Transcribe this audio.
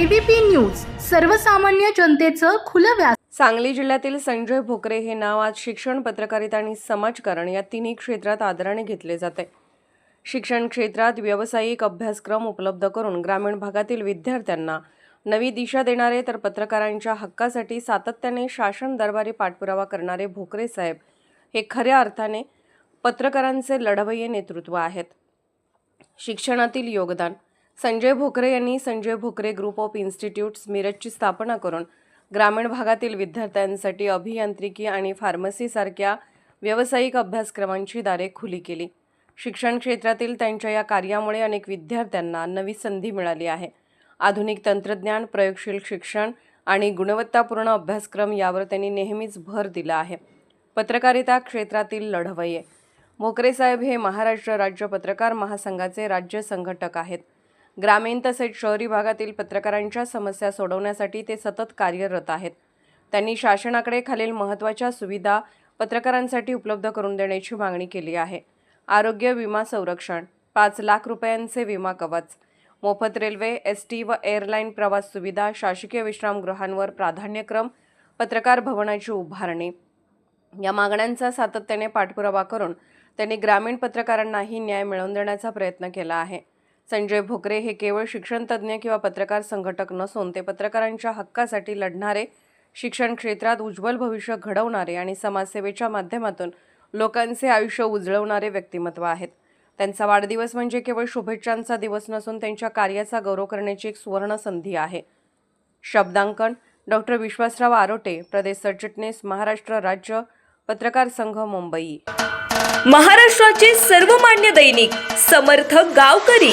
ABP news सर्वसामान्य जनतेचं खुलं व्यास सांगली जिल्ह्यातील संजय भोकरे हे नाव आज शिक्षण पत्रकारिता आणि समाजकारण या तिन्ही क्षेत्रात आदराने घेतले जाते. शिक्षण क्षेत्रात व्यावसायिक अभ्यासक्रम उपलब्ध करून ग्रामीण भागातील विद्यार्थ्यांना नवी दिशा देणारे तर पत्रकारांच्या हक्कासाठी सातत्याने शासन दरबारी पाठपुरावा करणारे भोकरे साहेब हे खऱ्या अर्थाने पत्रकारांचे लढवय्ये नेतृत्व आहेत. शिक्षणातील योगदान संजय भोकरे यांनी Sanjay Bhokare group of institutes मिरजची स्थापना करून ग्रामीण भागातील विद्यार्थ्यांसाठी अभियांत्रिकी आणि फार्मसीसारख्या व्यावसायिक अभ्यासक्रमांची दारे खुली केली. शिक्षण क्षेत्रातील त्यांच्या या कार्यामुळे अनेक विद्यार्थ्यांना नवी संधी मिळाली आहे. आधुनिक तंत्रज्ञान प्रयोगशील शिक्षण आणि गुणवत्तापूर्ण अभ्यासक्रम यावर त्यांनी नेहमीच भर दिला आहे. पत्रकारिता क्षेत्रातील लढवये. मोकरे साहेब हे महाराष्ट्र राज्य पत्रकार महासंघाचे राज्य संघटक आहेत. ग्रामीण तसेच शहरी भागातील पत्रकारांच्या समस्या सोडवण्यासाठी ते सतत कार्यरत आहेत. त्यांनी शासनाकडे खालील महत्त्वाच्या सुविधा पत्रकारांसाठी उपलब्ध करून देण्याची मागणी केली आहे. आरोग्य विमा संरक्षण पाच लाख रुपयांचे विमा कवच मोफत रेल्वे एस टी व एअरलाईन प्रवास सुविधा शासकीय विश्रामगृहांवर प्राधान्यक्रम पत्रकार भवनाची उभारणी. या मागण्यांचा सातत्याने पाठपुरावा करून त्यांनी ग्रामीण पत्रकारांनाही न्याय मिळवून देण्याचा प्रयत्न केला आहे. संजय भोकरे हे केवळ शिक्षणतज्ज्ञ किंवा पत्रकार संघटक नसून ते पत्रकारांच्या हक्कासाठी लढणारे शिक्षण क्षेत्रात उज्ज्वल भविष्य घडवणारे आणि समाजसेवेच्या माध्यमातून लोकांचे आयुष्य उजळवणारे व्यक्तिमत्व आहेत. त्यांचा वाढदिवस म्हणजे केवळ शुभेच्छांचा दिवस नसून त्यांच्या कार्याचा गौरव करण्याची एक सुवर्ण संधी आहे. शब्दांकन डॉक्टर विश्वासराव आरोटे प्रदेश सरचिटणीस महाराष्ट्र राज्य पत्रकार संघ मुंबई. महाराष्ट्राचे सर्वमान्य दैनिक समर्थ गावकरी.